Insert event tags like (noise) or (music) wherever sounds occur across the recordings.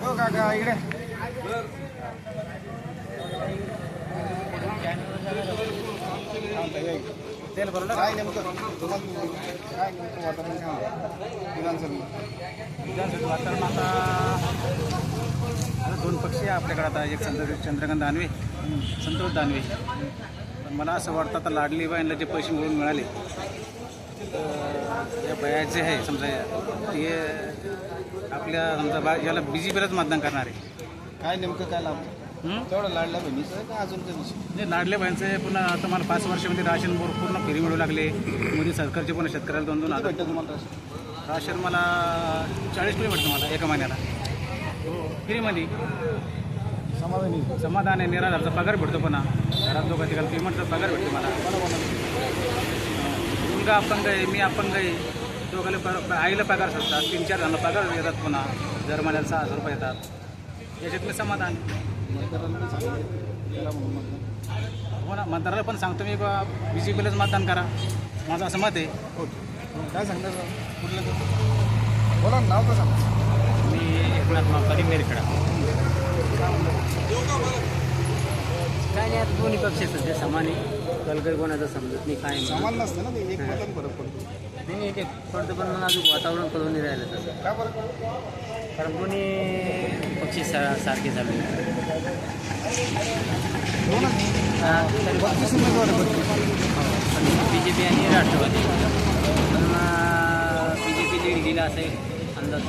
हो काका इकडे. तेल भरलं काय नेमकं? तुम्हाला काय नेमकं वातावरण काय? विधानसभेत. वातावरण आता दोन पक्ष आहे आपल्याकडे आता. एक चंद्र चंद्रकांत दानवे संतोष दानवे. पण मला असं वाटतं आता लाडली बाईंना जे पैसे मिळून मिळाले या बयाचे आहे समजा ते आपल्या समजा बा याला बी जे पीलाच मतदान करणार. आहे काय नेमकं काय लाभ? तेवढं लाडल्या बहिणीचं का अजून काही विषय? म्हणजे लाडल्या बाईंचे पुन्हा आता मला पाच वर्षामध्ये राशन बोर पूर्ण फ्री मिळू लागले. मोदी सरकारचे पुन्हा शेतकऱ्याला दोन दोन भेटतं तुम्हाला राशन? राशन मला चाळीस किलो भेटतं मला एका महिन्याला. फ्रीमध्ये. समाधानी? समाधान आहे निराधारचा पगार भेटतो पुन्हा. घरात दोघा तिघाला पेमेंटचा पगार भेटतो मला. मुलगा अपंग आहे मी अपंग आहे. दोघाला प- आईला पगार असतात तीन चार जणांना पगार येतात पुन्हा. दर महिन्याला सहा हजार रुपये येतात. याच्यात मी समाधान. हो ना मतदाराला पण सांगतो मी बा बी जे पीलाच मतदान करा. माझं असं मत आहे. काय सांगता कुठलं बोला नाव तर सांगा. मी एकनाथ मापारी मेरखेडा. काय नाही आता दोन्ही पक्ष सध्या समान आहे. कलकर कोणाचं समजत नाही काय नाही. समान नसतं ना ते एक मतान फरक पडतो. नाही पडतं पण मग अजून वातावरण कळून नाही राहिलं तसं. काय फरक पडतो कारण दोन्ही पक्षी सा सारखे आहेत. दोनच हा, तरी बत्तीस उमेदवार आहे, बत्तीस. बी जे पी आणि राष्ट्रवादी. पण बी जे पी लीड गेला असं एक अंदाज.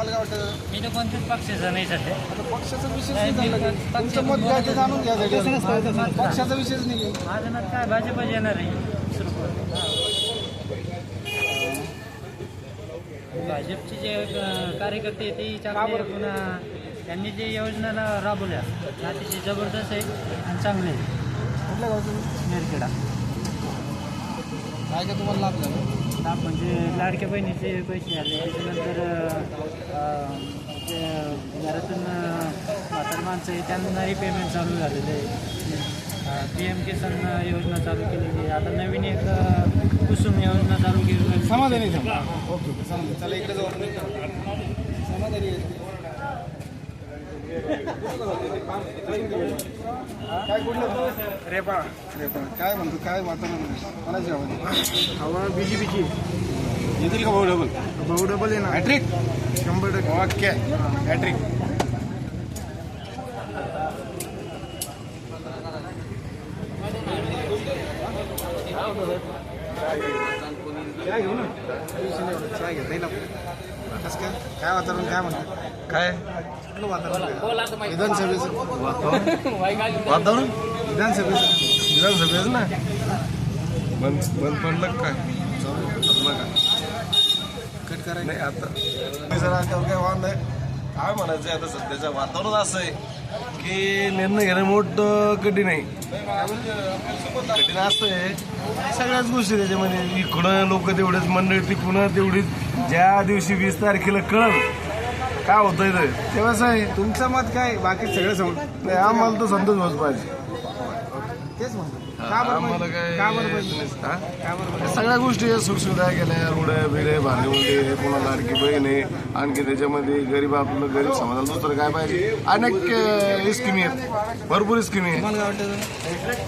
तुम्हाला काय वाटतं मी तर कोणत्याच पक्षाचा नाही सध्या आता पक्षाचा विषयच नाही झाला की. तुमचं मत काय ते जाणून घ्या सगळं. पक्षाचा विषयच नाही आहे. माझं मत काय भाजपच येणार आहे? भाजपचे जे अं, कार्यकर्ते आहेत ते चांगले. पुन्हा त्यांनी जे योजना राबवल्या त्या अतिशय जबरदस्त आहे आणि चांगले आहे कुठल्या गावचं तुम्ही? मेरखेडा काय काय तुम्हाला लाभ झाला लाभ म्हणजे लाडक्या बहिणीचे पैसे आले. त्याच्यानंतर जे घरातून म्हातार माणसं आहे त्यांनाही पेमेंट चालू झालेलं आहे. पी एम किसान योजना चालू केलेली आहे. आता नवीन एक कुसुम योजना चालू केली समाधानी आहे. ओके ओके समाधानी चला इकडे जाऊ आपण. समाधानी आहे. काय कुठलं रेपा रेपा काय म्हणतो काय वातावरण कोणाची हवा हवा बी जे पीची येतील का भाऊ डबल भाऊ डबल आहे ना हॅट्रिक शंभर टक्के. ओके. हॅट्रिक काय घेऊ ना? काय घेता येईल काय? काय वातावरण? काय म्हणतात काय? वातावरण आहे? विधानसभेचं. (laughs) वातावरण? विधानसभेचं. विधानसभेचं ना? बंद बंद पडलं का काय? आपलं का? कट करायचं. नाही आता. मी जरा त्यावर काय वाद नाही काय म्हणायचं आहे आता सध्याचं? वातावरण असं आहे की निर्णय घेणं मोठं कठीण आहे. कठीण असं आहे सगळ्याच गोष्टी त्याच्यामध्ये. इकडं लोक तेवढेच मंडळी तिकडून तेवढीच. ज्या दिवशी वीस तारखेला कळल काय होतंय ते तेव्हाच आहे तुमचं मत काय बाकी सगळं समज नाही आम्हाला तर संतोष होत पाहिजे तेच म्हणतो का बरं आम्हाला पाहिजे? काय का बरं पाहिजे? हा? का बरं पाहिजे? सगळ्या गोष्टी सुखसुविधा केल्या रुडे बिडे भांडे पुन्हा लाडकी बहीण आहे आणखी त्याच्यामध्ये गरीब आपलं गरीब समाजाला दुसरं काय पाहिजे अनेक अं, स्कीमी आहेत भरपूर स्कीमी आहेत तुम्हाला काय वाटतं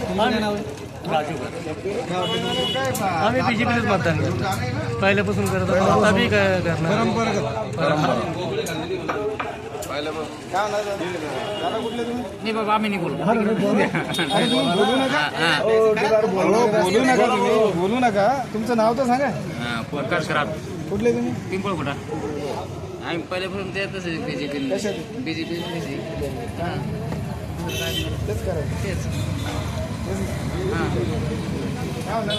तुमचं काय नाव आहे? काय वाटतं? काय बा- आम्ही मतदान करतो पहिल्यापासून करत होतो आता बी करणार परंपरागत. काय म्हणणार दादा? दादा कुठले तुम्ही? नाही बाबा आम्ही नाही बोलतो. अरे तुम्ही बोलू नका. हो, बोलू नका. तुम्ही. बोलू नका. तुमचं नाव तर सांगा. प्रकाश खराब कुठले तुम्ही? पिंपळ कुठं? आम्ही पहिल्यापासून त्यातच बी जे पी कशात? बी जे पी तेच करायचं तेच. काय म्हणणार?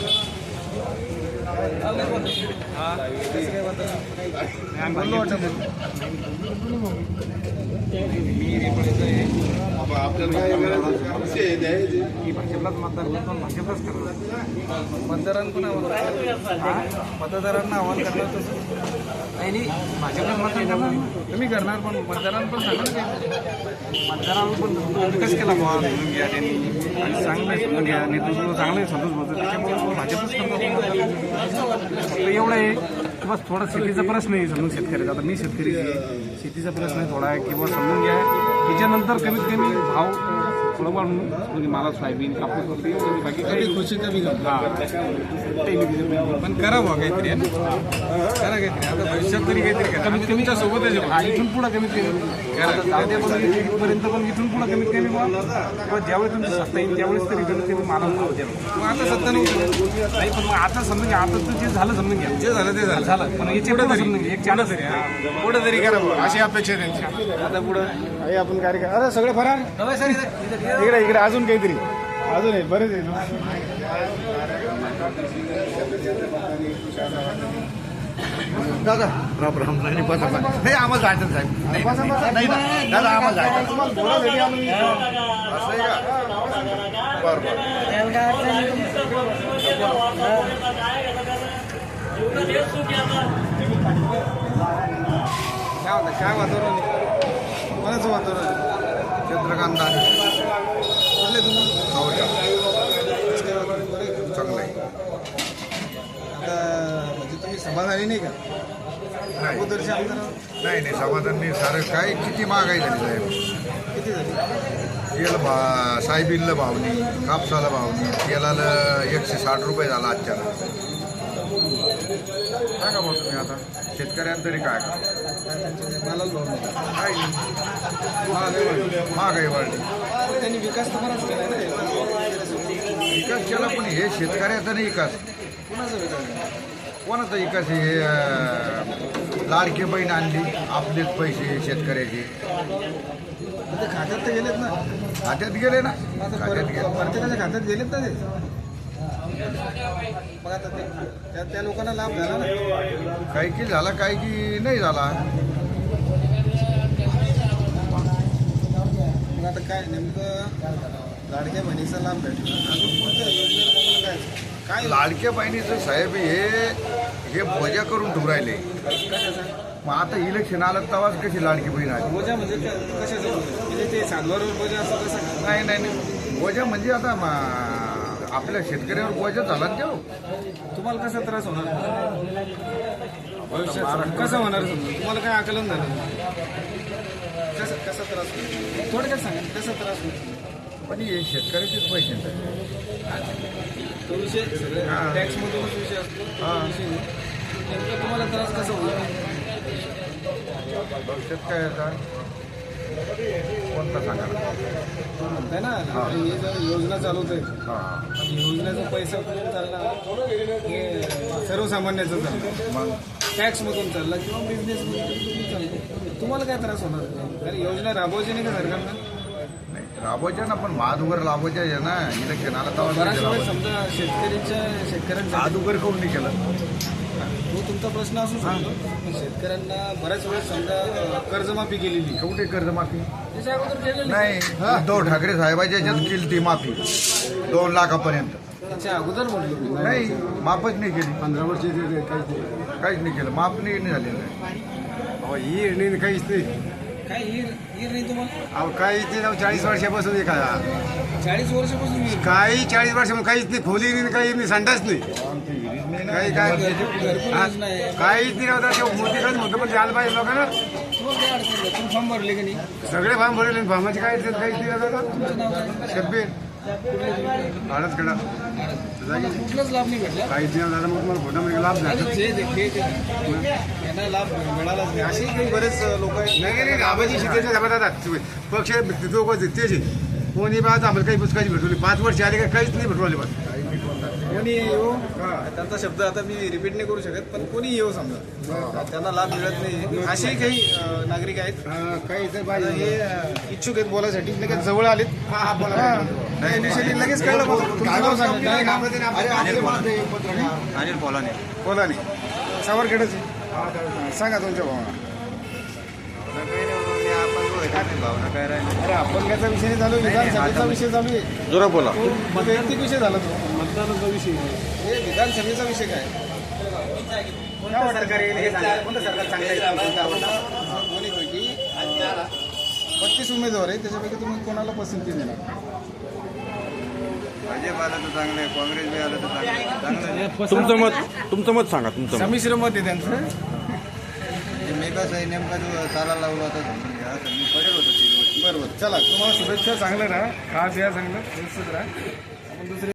मी भाजपलाच मतदार करतो भाजपलाच करणार मतदारांना आव्हान मतदारांना आव्हान करणार तसं नाही भाजपला मतदान करणार तुम्ही करणार पण मतदारांना पण सांगा ना काही. मतदारांना पण विकास केला बुवा? म्हणून घ्या त्यांनी. आणि चांगलं समजून घ्या. नेतृत्व चांगलं आहे संतोष बोलतो त्याच्यामुळे भाजपच करतो. फक्त एवढं आहे. की बस थोडा शेतीचा प्रश्न आहे समजून शेतकऱ्याचा. आता मी शेतकरी आहे. शेतीचा प्रश्न आहे थोडा किंवा समजून घ्या. त्याच्यानंतर कमीत कमी भाव थोडं वाढून म्हणजे मला सोयाबीन कापूस वगैरे बाकी काही खुशी कमी पण करा बुवा काहीतरी है. ना? करा काहीतरी. आता भविष्यात तरी काहीतरी करा. कमीत कमीच्या सोबतच आहे. हा इथून पुढं कमीत कमी. करा. जाऊ पण इथपर्यंत पण इथून पुढं कमीत कमी बुवा. किंवा ज्यावेळेस तुमची सत्ता येईल त्यावेळेस तरी कमीत कमी मला मग आता सत्ता नाही पण मग आता समजून घ्या. आता जे झालं समजून घ्या. जे झालं ते झालं. झालं. पण याचे पुढे तरी एक चान्स तरी पुढे तरी करा. अशी अपेक्षा आहे त्यांची. आता पुढं आपण कार्यक्रम अरे सगळे फरार. इकडे इकडे अजून काहीतरी. अजून आहे बरेच आहे दादा. राम राम नाही बसा बसा. नाही आम्हाला जायचं साहेब. नाही, नाही नाही, दादा आम्हाला जायचं असं आहे का? बरं बरं. काय होतं काय वातावरण? कोणाचं वातावरण? चंद्रकांत कुठले तुम्ही? चांगलं आहे. आता म्हणजे तुम्ही समाधानी नाही का? नाही. अगोदरच्या आमदार नाही नाही. समाधान नाही सारं काय? किती महागाई झाली साहेब किती झाली? तेल भा सायबीनला भावनी कापसाला भावनी तेलाला एकशे साठ रुपये झाला आजच्या सांगा भाऊ तुम्ही आता? शेतकऱ्यांना तरी काय? भाव नाही. महागाई वाढली. महागाई वाढली. त्यांनी विकास तर बराच केला ना. विकास केला पण हे शेतकऱ्याचा नाही विकास. कुणाचा विकास कोणाचा विकास आहे? हे, लाडकी बहीण आणली आपलेच पैसे शेतकऱ्याचे. खात्यात तर गेलेत ना. खात्यात गेले ना. खात्यात गेले. प्रत्येकाच्या खात्यात गेलेत ना ते. मग आता ते. त्या- त्या लोकांना लाभ झाला ना. काही की झाला काही की नाही झाला. मग आता काय नेमकं लाडक्या बहिणीचा लाभ भेटला अजून कोणत्या तुम्हाला काय? काय? लाडक्या बहिणीचं साहेब हे हे वजा करून ठेवून राहिले कशाचा? मग आता इलेक्शन आलं तेव्हाच कशी लाडकी बहीण आली? बोजा म्हणजे क- कशाचं? बोजा? म्हणजे ते सांगवावर बोजा असं कसं? नाही नाही नाही. वजा म्हणजे आता मा- आपल्या शेतकऱ्यावर वजा झाला ना तो तुम्हाला कसा त्रास होणार? भविष्यात कसं होणार समजा? तुम्हाला काय आकलन झालं? कसं कसा त्रास होईल थोडक्यात सांगा कसा त्रास होईल पण हे शेतकऱ्याचेच पैसे आहेत. तो विषय हा. टॅक्समधूनच विषय असतो. तो हा. विषय नाही. नेमकं तुम्हाला त्रास कसा होईल भविष्यात काय आता? कोणता सांगा ना? म्हणताय ना हे. जर योजना चालवत आहे हा योजनेचा पैसा कुठून चालला हे सर्वसामान्याचा चालला मग? टॅक्समधून चालला किंवा बिझनेसमधून चालला तुम्हाला काय त्रास होणार? कारण योजना राबवायची नाही का सरकारनं? नाही राबवायच्या ना पण महादुगर लावायच्या आहे ना. इलेक्शन आलं बराच तेव्हा वेळ समजा शेतकऱ्यांच्या शेतकऱ्यांचा महादुगर काऊन नाही केलं? तो तुमचा प्रश्न असू शकतो पण शेतकऱ्यांना बऱ्याच वेळेस समजा कर्जमाफी केलेली कुठे कर्जमाफी? त्याच्या अगोदर केलेली नाही उद्धव ठाकरे साहेबाच्या याच्यात केली ती माफी. दोन लाखापर्यंत. त्याच्या अगोदर म्हटलं मी. नाही माफच नाही केली. पंधरा वर्ष काहीच काहीच नाही केलं. माफ नाही नाही झालेलं आहे. ही नाही काहीच नाही. काय हीर हीर नाही तुम्हाला? अहो काही ते जाऊ चाळीस वर्षापासून करा चाळीस वर्षापासून काही चाळीस वर्षापासून काहीच नाही. खोली नाही काही नाही संडास नाही. काही काय हा, आहे काहीच नाही होता ते पण द्यायला पाहिजे लोकांना. तुम्हाला काय अडचण नाही. तुम्ही फॉर्म भरले का नाही? सगळे फार्म भरले फार्माचे काय अडचण काहीच नाही होता तुमचं नाव काय? शब्बीर. हळद कडा. तुम्हाला कुठलाच लाभ नाही भेटला. काहीच नाही दादा मग फोटा मध्ये लाभ झाला. आता जे देखते ते यांना लाभ मिळालाच नाही. असे काही बरेच लोक आहेत. नाही नाही आबाजी शिकायचे दादा पक्ष तो तेच कोणी बाज आम्हाला काही पुस्तकाची भेटवली. पाच वर्ष आले का काहीच नाही भेटवले बस. कोणी येऊ? त्यांचा शब्द आता मी रिपीट नाही करू शकत पण कोणी येऊ समजा. त्यांना लाभ मिळत नाही. असेही काही नागरिक आहेत. काही हे इच्छुक आहेत बोलायसाठी. लगेच जवळ आलेत. नाही initially लगेच कळलं? अनिल पोलाने सावरखेडच सांगा तुमच्या भावना भावना काय राहिली अरे अपंगाचा विषय नाही चालू आहे, विधानसभेचा विषय चालू आहे. जोरा बोला. तो वैयक्तिक विषय झाला तो. मतदानाचा विषय हे विधानसभेचा विषय काय? कोणतं सरकार येईल हे सांगा. कोणतं सरकार चांगलं आहे? कोणतं आवडतं? दोन्हीपैकी. बत्तीस उमेदवार आहे त्याच्यापैकी तुम्ही कोणाला पसंती देणार? भाजप आलं तर चांगलं आहे. काँग्रेस बी आलं तर चांगलं तुमचं मत तुमचं मत सांगा तुमचं मत. संमिश्र मत आहे त्यांचं. मी कसं आहे नेमका जो ताला लावला होता मी पडेल होतो. बरोबर चला तुम्हाला शुभेच्छा. चांगलं राहा. खा प्या चांगलं. व्यवस्थित राहा. आपण दुसरे